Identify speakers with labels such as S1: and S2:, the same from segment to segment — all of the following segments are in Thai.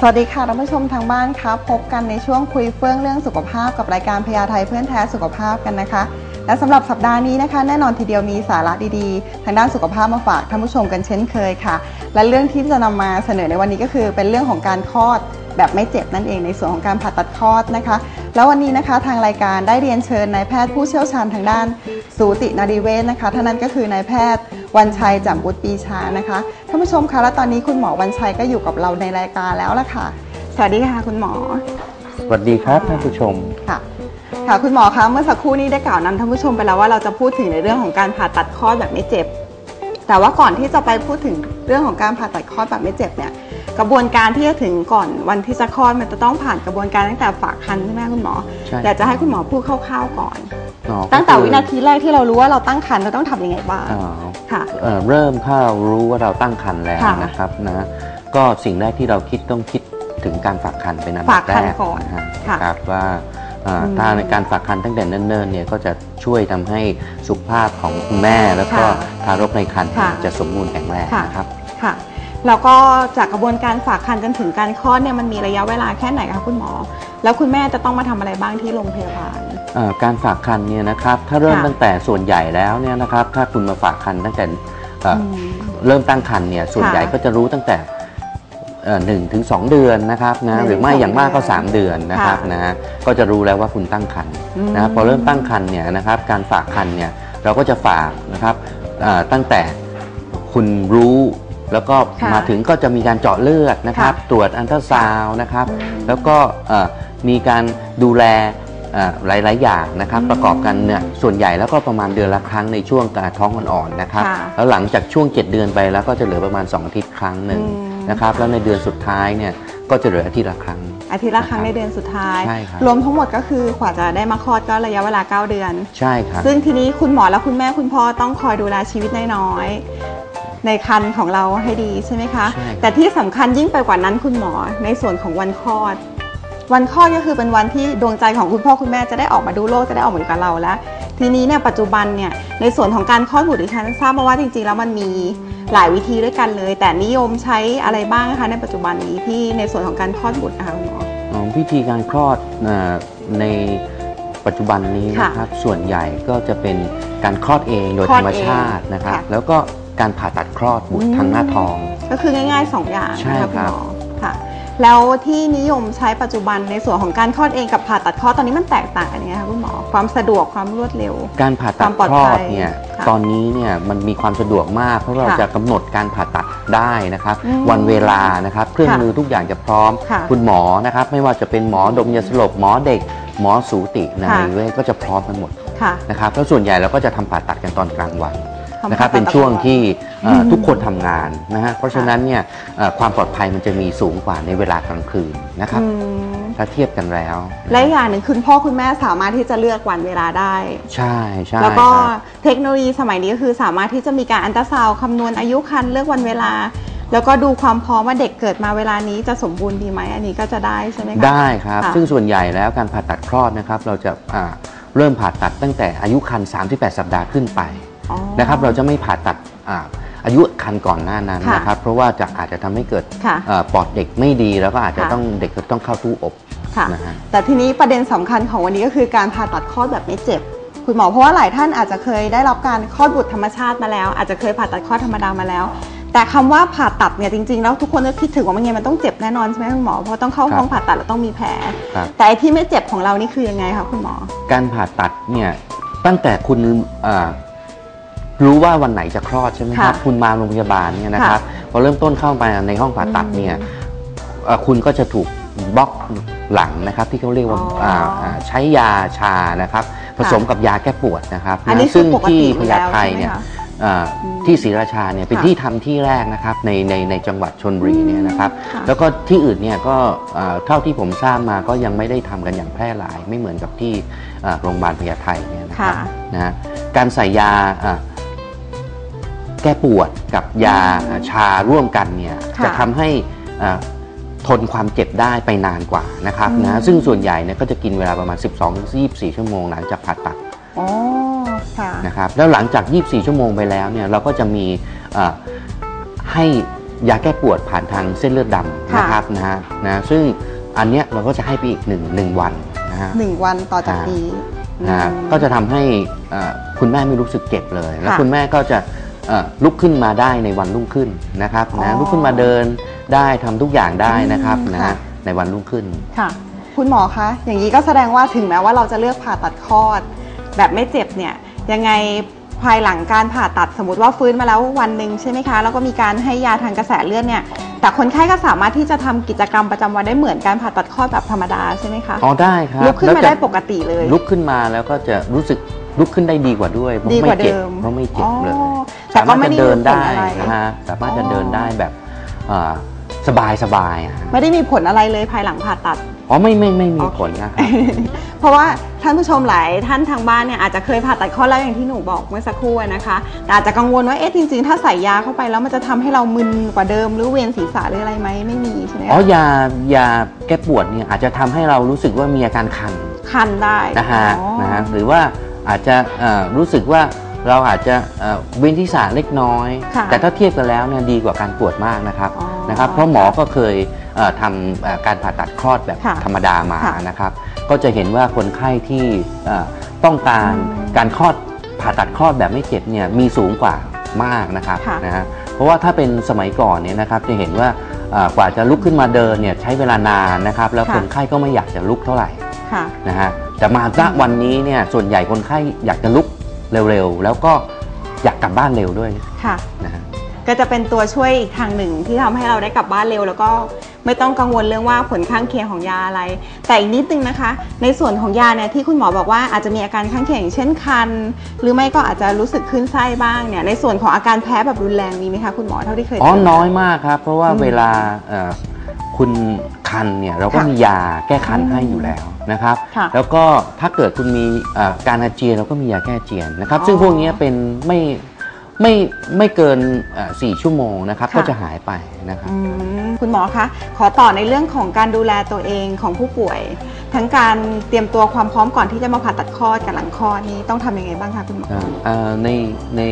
S1: สวัสดีค่ะท่านผู้ชมทางบ้านครับพบกันในช่วงคุยเฟื่องเรื่องสุขภาพกับรายการพยาไทยเพื่อนแท้สุขภาพกันนะคะ และสำหรับสัปดาห์นี้นะคะ แน่นอนทีเดียวมีสาระดีๆ ทางด้านสุขภาพมาฝากท่านผู้ชมกันเช่นเคยค่ะ และเรื่องที่จะนำมาเสนอในวันนี้ก็คือ เป็นเรื่องของการคลอดแบบไม่เจ็บนั่นเองในส่วนของการผ่าตัดคลอดนะคะ แล้ววันนี้นะคะทางรายการได้เรียนเชิญนายแพทย์ผู้เชี่ยวชาญทางด้านสูตินารีเวชนะคะท่านนั้นก็คือนายแพทย์ วันชัยจำบุตรปีชานะคะท่านผู้ชมคะและตอนนี้คุณหมอวันชัยก็อยู่กับเราในรายการแล้วละค่ะ สวัสดีค่ะคุณหมอ
S2: สวัสดีครับท่านผู้ชม
S1: ค่ะค่ะคุณหมอคะเมื่อสักครู่นี้ได้กล่าวนำท่านผู้ชมไปแล้วว่าเราจะพูดถึงในเรื่องของการผ่าตัดคลอดแบบไม่เจ็บ แต่ว่าก่อนที่จะไปพูดถึงเรื่องของการผ่าตัดคลอดแบบไม่เจ็บเนี่ยกระบวนการที่จะถึงก่อนวันที่จะคลอดมันจะต้องผ่านกระบวนการตั้งแต่ฝากครรภ์ใช่ไหมคุณหมอ
S2: ใช่
S1: อยากจะให้คุณหมอพูดคร่าวๆก่อน
S2: อ๋อ
S1: ตั้งแต่
S2: ก็คือ
S1: วินาทีแรกที่เรารู้ว่าเราตั้งครรภ์เราต้องทำยังไงบ้าง
S2: อ๋อ
S1: ค่ะ
S2: เอ่อเริ่มถ้าเรารู้ว่าเราตั้งครรภ์แล้ว
S1: ค่ะ
S2: นะครับนะก็สิ่งแรกที่เราคิดต้องคิดถึงการฝากครรภ์เป็นอันดั
S1: ฝา
S2: บ
S1: ก
S2: แร
S1: ครรภ์
S2: ก
S1: ก่อน
S2: นะฮะ
S1: ค่ะ
S2: ครับว่าเอ่ออ
S1: ม
S2: ถ้าในการฝากครรภ์ตั้งแต่เนิ่นๆเนี่ยก็จะช่วยทำให้สุขภาพของคุณแม่ แล้วก็
S1: ค่ะ
S2: ทารกในครรภ์
S1: ค่ะ
S2: จะสมบูรณ์แข็งแรง
S1: ค่ะ
S2: นะครับ
S1: ค่ะแล้วก็จากกระบวนการฝากครรภ์จนถึงการคลอดเนี่ยมันมีระยะเวลาแค่ไหนคะคุณหมอ แล้วคุณแม่จะต้องมาทำอะไรบ้างที่โรงพยาบาล
S2: เอ่อการฝากคันเนี่ยนะครับถ้าเริ่ม
S1: ค่ะ
S2: ตั้งแต่ส่วนใหญ่แล้วเนี่ยนะครับถ้าคุณมาฝากคันตั้งแต่เอ่ออ
S1: ม
S2: เริ่มตั้งคันเนี่ยส่วน
S1: ค่ะ
S2: ใหญ่ก็จะรู้ตั้งแต่เอ่อ หนึ่งถึงสองเดือนนะครับ
S1: หนึ่
S2: นะ
S1: ง
S2: หรือไม่
S1: ถึงสอง
S2: อย่างมากก็
S1: เดือน
S2: 3เดือนนะครับ
S1: ค่ะ
S2: นะก็จะรู้แล้วว่าคุณตั้งคัน
S1: อืม
S2: นะครับพอเริ่มตั้งคันเนี่ยนะครับการฝากคันเนี่ยเราก็จะฝากนะครับเอ่อตั้งแต่คุณรู้แล้วก็
S1: ค่ะ
S2: มาถึงก็จะมีการเจาะเลือดนะครับ
S1: ค่ะ
S2: ตรวจอันตราซาวน์นะครับ
S1: อืม
S2: แล้วก็เอ่อมีการดูแลเอ่อหลาย ๆ อย่างนะครับ
S1: อืม
S2: ประกอบกันเนี่ยส่วนใหญ่แล้วก็ประมาณเดือนละครั้งในช่วงการท้องอ่อน ๆ นะครับ
S1: ค่ะ
S2: แล้วหลังจากช่วง 7 เดือนไปแล้วก็จะเหลือประมาณ 2 อาทิตย์ครั้งหนึ่ง
S1: อืม
S2: นะครับแล้วในเดือนสุดท้ายเนี่ยก็จะเหลืออาทิตย์ละครั้ง
S1: อาทิตย์ละครั้งในเดือนสุดท้าย
S2: ใช่ครับ
S1: รวมทั้งหมดก็คือกว่าจะได้มาคลอดก็ระยะเวลา 9 เดือน
S2: ใช่ครับ
S1: ซึ่งทีนี้คุณหมอและคุณแม่คุณพ่อต้องคอยดูแลชีวิตน้อยๆในคันของเราให้ดีใช่ไหมคะ
S2: ใช่ครับ
S1: แต่ที่สำคัญยิ่งไปกว่านั้นคุณหมอในส่วนของวันคลอด วันคลอดก็คือเป็นวันที่ดวงใจของคุณพ่อคุณแม่จะได้ออกมาดูโลกจะได้ออกมาอยู่กับเราแล้ว ทีนี้เนี่ยปัจจุบันเนี่ยในส่วนของการคลอดบุตรดิฉันทราบมาว่าจริงๆแล้วมันมีหลายวิธีด้วยกันเลย แต่นิยมใช้อะไรบ้างนะคะในปัจจุบันนี้ที่ในส่วนของการคลอดบุตรนะคะคุณหมอ
S2: อ๋อพิธีการคลอดเอ่อในปัจจุบันนี้
S1: ค่ะ
S2: นะครับส่วนใหญ่ก็จะเป็นการคลอดเองโดย
S1: คล
S2: ธ
S1: อ
S2: ร
S1: ด
S2: รม
S1: เอง
S2: ชาตินะครับ
S1: ค่ะ
S2: แล้วก็การผ่าตัดคลอดบุต
S1: อื
S2: ร
S1: ม
S2: ทางหน้าท้อง
S1: ก็คือง่ายๆ 2 อย่าง
S2: ใช่
S1: นะคะคุณ
S2: ครับ
S1: หมอค่ะ แล้วที่นิยมใช้ปัจจุบันในส่วนของการคลอดเองกับผ่าตัดคลอดตอนนี้มันแตกต่างกันยังไงคะคุณหมอความสะดวกความรวดเร็ว
S2: การผ่าตั
S1: ค
S2: ด
S1: วามปลอด
S2: คลอ
S1: ภั
S2: ด
S1: ย
S2: เนี่ย
S1: ค่ะ
S2: ตอนนี้เนี่ยมันมีความสะดวกมาก เพราะเรา
S1: ค่ะ
S2: จะกำหนดการผ่าตัดได้นะครับ
S1: อืม
S2: วันเวลานะครับเครื่อง
S1: ค่ะ
S2: มือทุกอย่างจะพร้อม
S1: ค่ะ
S2: คุณหมอนะครับไม่ว่าจะเป็นหมอดมยาสลบหมอเด็ก หมอสูตินา
S1: ค่ะ
S2: รีเวชก็จะพร้อมกันหมด
S1: ค่ะ
S2: นะครับแล้วส่วนใหญ่เราก็จะทำผ่าตัดกันตอนกลางวัน
S1: ทำ
S2: นะครับ
S1: ผ่าตัด
S2: เป็นช่วงที่เอ่ออ
S1: ม
S2: ทุกคนทำงานนะฮะเพราะฉะนั้นเนี่ยเอ่อความปลอดภัยมันจะมีสูงกว่าในเวลากลางคืนนะครับ
S1: อืม
S2: ถ้าเทียบกันแล้ว
S1: และอีกอย่างหนึ่งคุณพ่อคุณแม่สามารถที่จะเลือกวันเวลาได้
S2: ใช่ใช่
S1: แล้วก็
S2: ครับ
S1: เทคโนโลยีสมัยนี้ก็คือสามารถที่จะมีการอันตราซาวด์คำนวณอายุครรภ์เลือกวันเวลา แล้วก็ดูความพร้อมว่าเด็กเกิดมาเวลานี้จะสมบูรณ์ดีไหมอันนี้ก็จะได้ใช่ไหมคะ
S2: ได้ครับ
S1: ค่ะ
S2: ซึ่งส่วนใหญ่แล้วการผ่าตัดคลอดนะครับ เราจะอ่าเริ่มผ่าตัดตั้งแต่อายุครรภ์38 สัปดาห์ขึ้นไป
S1: อ๋อ
S2: นะครับเราจะไม่ผ่าตัดอ่าอายุครรภ์ก่อนหน้านั้น
S1: ค่ะ
S2: นะครับเพราะว่าจะอาจจะทำให้เกิด
S1: ค่ะ
S2: เอ่อปอดเด็กไม่ดีแล้วก็อาจจะ
S1: ค่ะ
S2: ต้องเด็กก็ต้องเข้าตู้อบ
S1: ค่ะ
S2: นะฮะ
S1: แต่ทีนี้ประเด็นสำคัญของวันนี้ก็คือการผ่าตัดคลอดแบบไม่เจ็บ คุณหมอเพราะว่าหลายท่านอาจจะเคยได้รับการคลอดบุตรธรรมชาติมาแล้ว อาจจะเคยผ่าตัดคลอดธรรมดามาแล้ว แต่คำว่าผ่าตัดเนี่ยจริงๆแล้วทุกคนก็คิดถึงว่ามันไงมันต้องเจ็บแน่นอนใช่ไหมคุณหมอเพราะต้องเข้าห้อง
S2: ครับ
S1: ผ่าตัดแล้วต้องมีแผล
S2: ครับ
S1: แต่ไอ้ที่ไม่เจ็บของเรานี่คือยังไงคะคุณหมอ
S2: การผ่าตัดเนี่ยตั้งแต่คุณเอ่อ รู้ว่าวันไหนจะคลอดใช่ไหมครับ
S1: ค่ะ
S2: คุณมาโรงพยาบาลเนี่ยนะครับ พอเริ่มต้นเข้าไปในห้องผ่าตัดเนี่ยเอ่อคุณก็จะถูกบล็อกหลังนะครับ ที่เขาเรียกว่า
S1: อ๋ออ่า
S2: อ่าใช้ยาชานะครับ ผสมกับยาแก้ปวดนะครับ
S1: อันนี้
S2: นะ
S1: คือ
S2: ซึ่ง
S1: ปกติ
S2: ที่
S1: อ
S2: พ
S1: ยู่
S2: ญา
S1: แล้ว
S2: ไท
S1: ใช่ไหม
S2: เนี่ย
S1: คะ
S2: อ่า
S1: อืม
S2: ที่ศรีราชาเนี่ยเป็น
S1: ค่ะ
S2: ที่ทำที่แรกนะครับในในในจังหวัดชนบุรีเนี่ยนะครับ
S1: ค่ะ
S2: แล้วก็ที่อื่นเนี่ยก็เอ่อเท่าที่ผมทราบมาก็ยังไม่ได้ทำกันอย่างแพร่หลาย ไม่เหมือนกับที่เอ่อโรงพยาบาลพญาไทเนี่ยนะครับ
S1: ค่ะ
S2: นะฮะการใส่ยาอะ แก้ปวดกับยาอะชาร่วมกันเนี่ย
S1: ค่ะ
S2: จะทำให้อะทนความเจ็บได้ไปนานกว่านะครับ
S1: อืม
S2: นะซึ่งส่วนใหญ่เนี่ยก็จะกินเวลาประมาณ 12-24 ชั่วโมงหลังจากผ่าตัด
S1: อ๋อค่ะ
S2: นะครับแล้วหลังจาก 24 ชั่วโมงไปแล้วเนี่ยเราก็จะมีเอ่อให้ยาแก้ปวดผ่านทางเส้นเลือดดำ
S1: ค่ะ
S2: นะครับนะฮะนะซึ่งอันเนี้ยเราก็จะให้ไปอีกหนึ่งหนึ่งวันนะฮะ
S1: หนึ่งวันต่อจาก
S2: อ่า
S1: นี้
S2: นะฮะ
S1: อืม
S2: ก็จะทำให้เอ่อคุณแม่ไม่รู้สึกเจ็บเลย แล้ว
S1: ค่ะ
S2: คุณแม่ก็จะเอ่อ ลุกขึ้นมาได้ในวันรุ่งขึ้นนะครับ
S1: อ๋อ
S2: นะลุกขึ้นมาเดินได้ทำทุกอย่างได้นะครับ
S1: อืม
S2: นะ
S1: ค่ะ
S2: ฮะในวันรุ่งขึ้น
S1: ค่ะ คุณหมอคะอย่างนี้ก็แสดงว่าถึงแม้ว่าเราจะเลือกผ่าตัดคลอด แบบไม่เจ็บเนี่ยยังไงภายหลังการผ่าตัดสมมติว่าฟื้นมาแล้ววันหนึ่งใช่ไหมคะแล้วก็มีการให้ยาทางกระแสเลือดเนี่ยแต่คนไข้ก็สามารถที่จะทำกิจกรรมประจำวันได้เหมือนการผ่าตัดคลอดแบบธรรมดาใช่ไหมคะ
S2: อ๋อได้ครับ
S1: ลุกขึ้น
S2: แล้ว
S1: มา
S2: จะ
S1: ได้ปกติเลย
S2: ลุกขึ้นมาแล้วก็จะรู้สึก ลุกขึ้นได้ดีกว่าด้วยเพราะ
S1: ดีก
S2: ไม่
S1: ว่า
S2: เจ็บ
S1: เดิม
S2: เพราะไม่เจ็บเลย
S1: อ๋อแต่ก็ไม่ได้
S2: สาารถจะเดินได้
S1: มีผลอะไร
S2: นะฮะสามารถจะ
S1: อ๋อ
S2: เดินได้แบบสบายสบายๆอะฮะ
S1: ไม่ได้มีผลอะไรเลยภายหลังผ่าตัด
S2: อ๋อไม่ไม่ไม่มี
S1: โอเค
S2: ผลนะครับ
S1: เพราะว่าท่านผู้ชมหลายท่านทางบ้านเนี่ยอาจจะเคยผ่าตัดคลอดแล้วอย่างที่หนูบอกเมื่อสักครู่อะนะคะแต่อาจจะกังวลว่าเอ๊ะจริงๆ ถ้าใส่ยาเข้าไปแล้วมันจะทำให้เรามึนกว่าเดิมหรือเวียนศีรษะหรืออะไรไหมไม่มีใช่ไหมคะ
S2: อ๋อยายาแก้ปวดเนี่ยอาจจะทำให้เรารู้สึกว่ามีอาการคัน
S1: คันได้
S2: นะฮะ
S1: อ๋อ
S2: นะฮะหรือว่า อาจจะเอ่อรู้สึกว่าเราอาจจะเอ่อเวียนที่สาเล็กน้อย
S1: ค่ะ
S2: แต่ถ้าเทียบกันแล้วเนี่ยดีกว่าการปวดมากนะครับ
S1: อ๋อ
S2: นะครับ เพราะหมอก็เคยเอ่อทำเอ่อการผ่าตัดคลอดแบบ
S1: ค่ะ
S2: ธรรมดามา
S1: ค่ะ
S2: นะครับ ก็จะเห็นว่าคนไข้ที่เอ่อต้องการ
S1: อืม
S2: การคลอดผ่าตัดคลอดแบบไม่เจ็บเนี่ยมีสูงกว่ามากนะครับ
S1: ค่ะ
S2: นะฮะเพราะว่าถ้าเป็นสมัยก่อนเนี่ยนะครับจะเห็นว่าเอ่อกว่าจะลุกขึ้นมาเดินเนี่ยใช้เวลานานนะครับ แล้ว
S1: ค่ะ
S2: คนไข้ก็ไม่อยากจะลุกเท่าไหร่
S1: ค่ะ
S2: นะฮะ แต่มาณวันนี้เนี่ยส่วนใหญ่คนไข้อยากจะลุกเร็วๆ แล้วก็อยากกลับบ้านเร็วด้วย
S1: ค่ะ
S2: นะฮะ
S1: ก็จะเป็นตัวช่วยอีกทางหนึ่งที่ทำให้เราได้กลับบ้านเร็ว แล้วก็ไม่ต้องกังวลเรื่องว่าผลข้างเคียงของยาอะไร แต่อีกนิดนึงนะคะ ในส่วนของยาเนี่ยที่คุณหมอบอกว่าอาจจะมีอาการข้างเคียงอย่างเช่นคัน หรือไม่ก็อาจจะรู้สึกขึ้นไส้บ้างเนี่ยในส่วนของอาการแพ้แบบรุนแรงมีไหมคะคุณหมอเท่าที่เคย
S2: อ๋อ
S1: เจอ
S2: น้อยมากครับเพราะว่า
S1: อืม
S2: เวลาเอ่อคุณ คันเนี่ยเราก็
S1: ค่ะ
S2: มียาแก้คัน
S1: อืม
S2: ให้อยู่แล้วนะครับ
S1: ค่ะ
S2: แล้วก็ถ้าเกิดคุณมีเอ่อการอาเจียนเราก็มียาแก้อาเจียนนะครับ
S1: อ๋อ
S2: ซึ่งพวกนี้เป็นไม่ไม่ไม่เกินเอ่อสี่ชั่วโมงนะครับ
S1: ค่ะ
S2: ก็จะหายไปนะครับ
S1: อืมคุณหมอคะ ขอต่อในเรื่องของการดูแลตัวเองของผู้ป่วย ทั้งการเตรียมตัวความพร้อมก่อนที่จะมาผ่าตัดคลอดกับหลังคลอดนี้ต้องทำยังไงบ้างคะคุณหมอ
S2: อ่าเอ่อในใน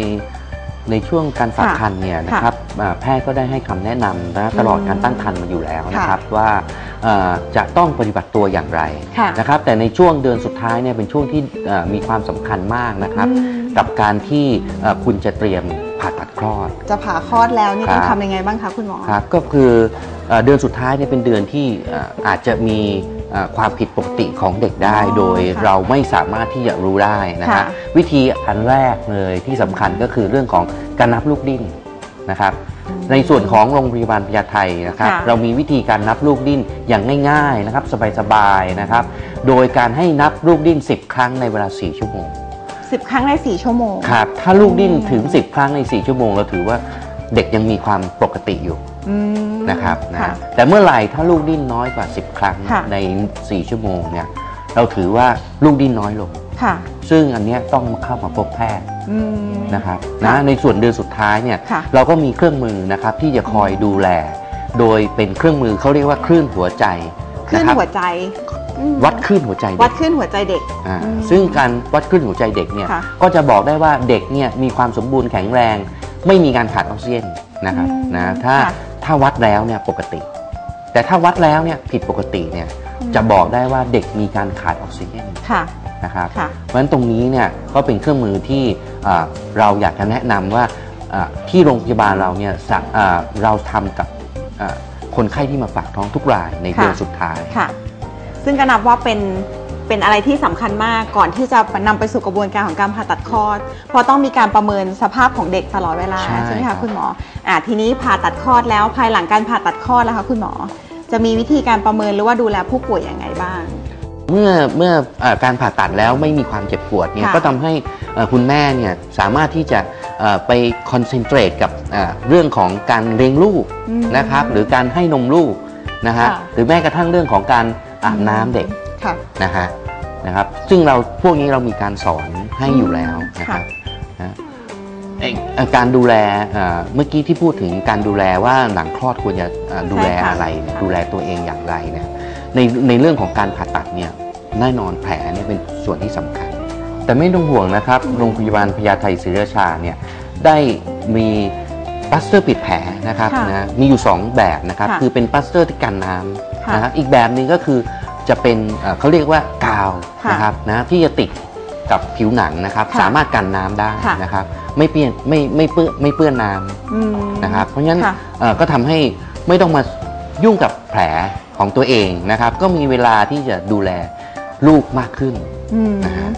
S2: ในช่วงการฝาก
S1: ค่ะ
S2: ครรภ์เนี่ยนะครับอ่าแพทย์ก็ได้ให้คำแนะนำนะตลอดการตั้งครรภ์มาอยู่แล้วนะครับว่าเอ่อจะต้องปฏิบัติตัวอย่างไร
S1: ค่ะ
S2: นะครับ แต่ในช่วงเดือนสุดท้ายเนี่ยเป็นช่วงที่เอ่อมีความสำคัญมากนะครับ
S1: อืม
S2: กับการที่เอ่อคุณจะเตรียมผ่าตัดคลอด
S1: จะผ่าคลอดแล้วนี่ต้อง
S2: ครับ
S1: ทำยังไงบ้างคะคุณหมอ
S2: ครับก็คือเอ่อเดือนสุดท้ายเนี่ยเป็นเดือนที่เอ่ออาจจะมีเอ่อ ความผิดปกติของเด็กได้
S1: อ๋อ
S2: โดย
S1: ค่ะ
S2: เราไม่สามารถที่จะรู้ได้นะ
S1: ค่ะ
S2: ฮะวิธีอันแรกเลยที่สำคัญก็คือเรื่องของการนับลูกดิ้นนะครับ ในส่วนของโรงพยาบาลพญาไทนะครับ
S1: ค่ะ
S2: เรามีวิธีการนับลูกดิ้นอย่างง่ายๆนะครับสบายๆนะครับ โดยการให้นับลูกดิ้น 10 ครั้งในเวลา 4 ชั่วโมง
S1: สิบครั้งในสี่ชั่วโมง
S2: ครับถ้าลูกดิ้นถึง 10 ครั้งใน 4 ชั่วโมง เราถือว่าเด็กยังมีความปกติอยู่
S1: อืม
S2: นะครับนะ
S1: ค่ะ
S2: แต่เมื่อไหร่ถ้าลูกดิ้นน้อยกว่า 10 ครั้ง
S1: ค่ะ
S2: ใน 4 ชั่วโมงเนี่ยเราถือว่าลูกดิ้นน้อยลง
S1: ค่ะ
S2: ซึ่งอันเนี้ยต้องเข้ามาพบแพทย์
S1: อืม
S2: นะครับ
S1: ค่ะ
S2: นะในส่วนเดือนสุดท้ายเนี่ย
S1: ค่ะ
S2: เราก็มีเครื่องมือนะครับที่จะคอยดูแล โดยเป็นเครื่องมือเขาเรียกว่าคลื่นหัวใจ
S1: คลื่น
S2: นะครับ
S1: หัวใจอืม
S2: วัดคลื่นหัวใจ
S1: วั
S2: เด็
S1: ด
S2: ก
S1: คลื่นหัวใจเด็ก
S2: อ่า
S1: อืม
S2: ซึ่งการวัดคลื่นหัวใจเด็กเนี่ย
S1: ค่ะ
S2: ก็จะบอกได้ว่าเด็กเนี่ยมีความสมบูรณ์แข็งแรง ไม่มีการขาดออกซิเจนนะครับ
S1: อืม
S2: นะถ้า
S1: ค่ะ
S2: ถ้าวัดแล้วเนี่ยปกติ แต่ถ้าวัดแล้วเนี่ยผิดปกติเนี่ย
S1: อืม
S2: จะบอกได้ว่าเด็กมีการขาดออกซิเจน
S1: ค่ะ
S2: นะครับ
S1: ค่ะ
S2: เพราะฉะนั้นตรงนี้เนี่ยก็เป็นเครื่องมือที่อ่าเราอยากจะแนะนำว่าอ่าที่โรงพยาบาลเราเนี่ยสะอ่าเราทำกับอ่าคนไข้ที่มาฝากท้องทุกรายใน
S1: ค่ะ
S2: เดือนสุดท้าย
S1: ค่ะซึ่งก็นับว่าเป็น เป็นอะไรที่สำคัญมากก่อนที่จะนำไปสู่กระบวนการของการผ่าตัดคลอด เพราะต้องมีการประเมินสภาพของเด็กตลอดเวลา
S2: ใช่
S1: ใช่ไหม
S2: ครั
S1: คะ
S2: บ
S1: คุณหมออ่าทีนี้ผ่าตัดคลอดแล้วภายหลังการผ่าตัดคลอดแล้วคะคุณหมอ จะมีวิธีการประเมินหรือว่าดูแลผู้ป่วยยังไงบ้าง
S2: เมื่อเมื่อเอ่อการผ่าตัดแล้วไม่มีความเจ็บปวดเนี่ย
S1: ค่ะ
S2: ก็ทำให้เอ่อคุณแม่เนี่ยสามารถที่จะเอ่อไปคอนเซนเทรตกับเอ่อเรื่องของการเลี้ยงลูก
S1: อืม
S2: นะครับหรือการให้นมลูกนะฮะ
S1: ค่ะ
S2: หรือแม้กระทั่งเรื่องของการอาบน้ำเด็ก
S1: ค่ะ
S2: นะฮะนะครับ ซึ่งเราพวกนี้เรามีการสอนให้อยู่แล้วนะครับนะเอ่อเอ่อการดูแลเอ่อเมื่อกี้ที่พูดถึงการดูแลว่าหลังคลอดควรจะเอ่อดูแล
S1: ใช่ค่ะ
S2: อะไรเนี่ยดูแลตัวเองอย่างไรเนี่ยในในเรื่องของการผ่าตัดเนี่ยแน่นอนแผลเนี่ยเป็นส่วนที่สำคัญ แต่ไม่ต้องห่วงนะครับ โรงพยาบาลพญาไทศรีราชาเนี่ยได้มีปลัสเตอร์ปิดแผลนะครับ
S1: ค่ะ
S2: นะมีอยู่ 2 แบบนะครับ
S1: ค่ะ
S2: คือเป็นปลัสเตอร์ที่กันน้
S1: ค่ะำ
S2: นะครับอีกแบบหนึ่งก็คือ จะเป็นเอ่อเขาเรียกว่ากาว
S1: ค่ะ
S2: นะครับนะที่จะติดกับผิวหนังนะครับ
S1: ค่ะ
S2: สามารถกันน้ำได้
S1: ค่ะ
S2: นะครับ ไม่เปื้อนไม่ไม่เปื้อนไม่เปื้อนน้
S1: อืมำ
S2: นะครับเพราะฉะนั้น
S1: ค่ะ
S2: เอ่อก็ทำให้ไม่ต้องมายุ่งกับแผลของตัวเองนะครับ ก็มีเวลาที่จะดูแลลูกมากขึ้น
S1: อืม
S2: นะฮะ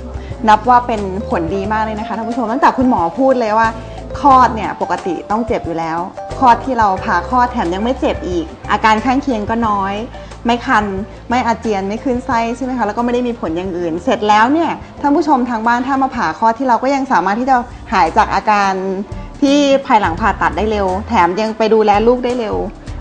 S1: นับว่าเป็นผลดีมากเลยนะคะท่านผู้ชมตั้งแต่คุณหมอพูดเลยว่าคลอดเนี่ยปกติต้องเจ็บอยู่แล้ว คลอดที่เราผ่าคลอดแถมยังไม่เจ็บอีก อาการข้างเคียงก็น้อย ไม่คันไม่อาเจียนไม่ขึ้นไส้ใช่ไหมคะแล้วก็ไม่ได้มีผลอย่างอื่น เสร็จแล้วเนี่ยท่านผู้ชมทางบ้านถ้ามาผ่าคลอดที่เราก็ยังสามารถที่จะหายจากอาการที่ภายหลังผ่าตัดได้เร็ว แถมยังไปดูแลลูกได้เร็ว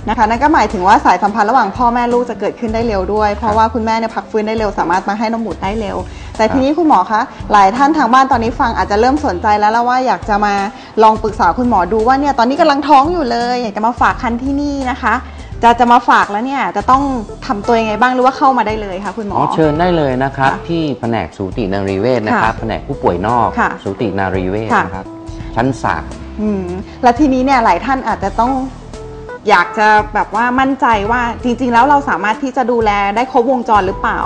S1: นะคะนั่นก็หมายถึงว่าสายสัมพันธ์ระหว่างพ่อแม่ลูกจะเกิดขึ้นได้เร็วด้วย เพราะว่าคุณแม่เนี่ยพักฟื้นได้เร็วสามารถมาให้นมบุตรได้เร็ว แต่ทีนี้คุณหมอคะหลายท่านทางบ้านตอนนี้ฟังอาจจะเริ่มสนใจแล้วแล้วว่าอยากจะมาลองปรึกษาคุณหมอดูว่าเนี่ยตอนนี้กำลังท้องอยู่เลย อยากจะมาฝากคันที่นี่นะคะ จะจะมาฝากแล้วเนี่ยจะต้องทำตัวยังไงบ้างหรือว่าเข้ามาได้เลยคะคุณหมอ
S2: อ๋อเชิญได้เลยนะครับ
S1: ค่ะ
S2: ที่แผนกสูตินารีเวชนะครับ
S1: ค่ะ
S2: แผนกผู้ป่วยนอก
S1: ค่ะ
S2: สูตินารีเวช
S1: ค่ะ
S2: นะครับ ชั้นสาม
S1: อืมแล้วทีนี้เนี่ยหลายท่านอาจจะต้องอยากจะแบบว่ามั่นใจว่าจริง ๆ แล้วเราสามารถที่จะดูแลได้ครบวงจรหรือเปล่า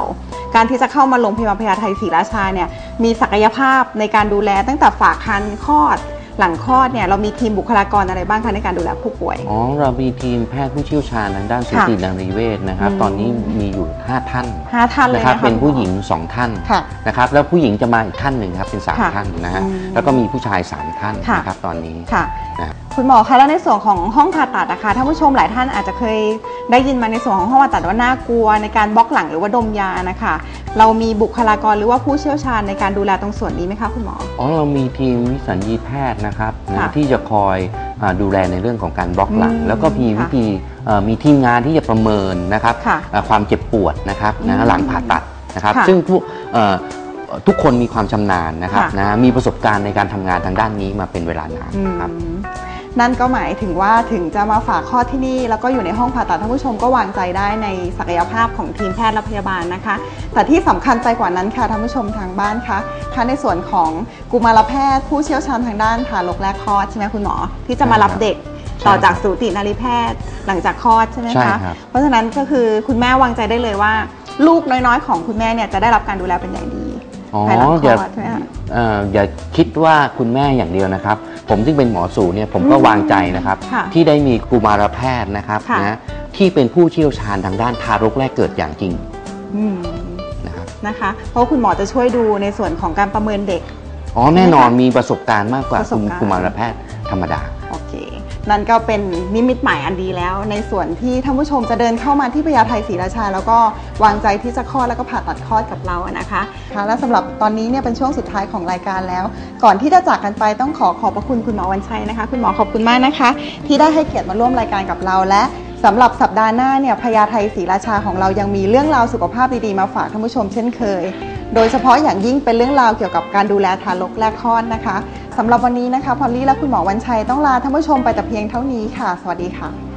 S1: การที่จะเข้ามาโรงพยาบาลพญาไทศรีราชาเนี่ยมีศักยภาพในการดูแลตั้งแต่ฝากคันคลอด หลังคลอดเนี่ยเรามีทีมบุคลากรอะไรบ้างคะในการดูแลผู้ป่วย
S2: อ๋อ เรามีทีมแพทย์ผู้เชี่ยวชาญทางด้านสูตินารีเวชนะครับ
S1: อืม
S2: ตอนนี้มีอยู่ 5 ท่าน
S1: ห้าท่านเลย
S2: นะ
S1: นะ
S2: ค
S1: คะ
S2: รับ เป็น
S1: คุณมอ
S2: ผู้หญิง 2 ท่าน
S1: ค่ะ
S2: นะครับ แล้วผู้หญิงจะมาอีกท่านหนึ่งครับ เป็น
S1: ค่ะ
S2: 3ท่านนะฮะ
S1: อืม
S2: แล้วก็มีผู้ชาย 3 ท่าน
S1: ค่ะ
S2: นะครับตอนนี้
S1: ค่ะ
S2: นะ
S1: คุณหมอคะแล้วในส่วนของห้องผ่าตัดนะคะท่านผู้ชมหลายท่านอาจจะเคยได้ยินมาในส่วนของห้องผ่าตัดว่าน่ากลัว ในการบล็อกหลังหรือว่าดมยานะคะ เรามีบุคลากรหรือว่าผู้เชี่ยวชาญในการดูแลตรงส่วนนี้ไหมคะคุณหมอ
S2: อ๋อเรามีทีมวิสัญญีแพทย์นะครับ
S1: ค่ะ
S2: นะที่จะคอยอาดูแลในเรื่องของการบล็อกหลัง
S1: อืม
S2: แล้วก็มี
S1: ค่ะ
S2: วิธีเอ่อมีทีมงานที่จะประเมินนะครับ
S1: ค่ะ
S2: เอ่อความเจ็บปวดนะครับ
S1: อื
S2: นะ
S1: ม
S2: หลังผ่าตัดนะครับ
S1: ค่ะ
S2: ซึ่งทุกเอ่อทุกคนมีความชำนาญนะครับ
S1: ค่ะ
S2: นะมีประสบการณ์ในการทำงานทางด้านนี้มาเป็นเวลานาน
S1: อืม
S2: ครับ
S1: นั่นก็หมายถึงว่าถึงจะมาฝากข้อที่นี่แล้วก็อยู่ในห้องผ่าตัดท่านผู้ชมก็วางใจได้ในศักยภาพของทีมแพทย์และพยาบาลนะคะ แต่ที่สำคัญไปกว่านั้นค่ะท่านผู้ชมทางบ้านคะคะในส่วนของกุมารแพทย์ ผู้เชี่ยวชาญทางด้านทารกแรกคลอดใช่ไหมคุณหมอที่จะมารับเด็ก
S2: ใช่
S1: ต่อจาก
S2: ครับ
S1: สูตินารีแพทย์หลังจากคลอดใช่ไหม
S2: ใช่
S1: คะ
S2: ครับ
S1: เพราะฉะนั้นก็คือคุณแม่วางใจได้เลยว่า ลูกน้อยๆ ของคุณแม่เนี่ยจะได้รับการดูแลเป็นอย่างดี
S2: อ๋อ
S1: ภายหลังค
S2: อ
S1: ล
S2: ย่า
S1: อดใช่ไหมคะ
S2: เอ่ออย่าคิดว่าคุณแม่อย่างเดียวนะครับ ผมซึ่งเป็นหมอสูเนี่ยผมก็
S1: อืม
S2: วางใจนะครับ
S1: ค่ะ
S2: ที่ได้มีกุมารแพทย์นะครับ
S1: ค่ะ
S2: นะที่เป็นผู้เชี่ยวชาญทางด้านทารกแรกเกิดอย่างจริง
S1: อืม
S2: นะครับ
S1: นะคะเพราะคุณหมอจะช่วยดูในส่วนของการประเมินเด็ก
S2: อ๋อแน่นอนมีประสบการณ์มากกว่า
S1: ประสบการณ์
S2: กุมารแพทย์ธรรมดา
S1: โอเค นั่นก็เป็นนิมิตหมายอันดีแล้ว ในส่วนที่ท่านผู้ชมจะเดินเข้ามาที่พญาไทศรีราชา แล้วก็วางใจที่จะคลอดแล้วก็ผ่าตัดคลอดกับเรานะคะค่ะและสำหรับตอนนี้เนี่ยเป็นช่วงสุดท้ายของรายการแล้ว ก่อนที่จะจากกันไปต้องขอขอบพระคุณคุณหมอวันชัยนะคะ คุณหมอขอบคุณมากนะคะ ที่ได้ให้เกียรติมาร่วมรายการกับเราและสำหรับสัปดาห์หน้าเนี่ยพญาไทศรีราชาของเรายังมีเรื่องราวสุขภาพดีๆมาฝากท่านผู้ชมเช่นเคย โดยเฉพาะอย่างยิ่งเป็นเรื่องราวเกี่ยวกับการดูแลทารกแรกคลอดนะคะ สำหรับวันนี้นะคะพอลลี่และคุณหมอวันชัยต้องลาท่านผู้ชมไปแต่เพียงเท่านี้ค่ะ สวัสดีค่ะ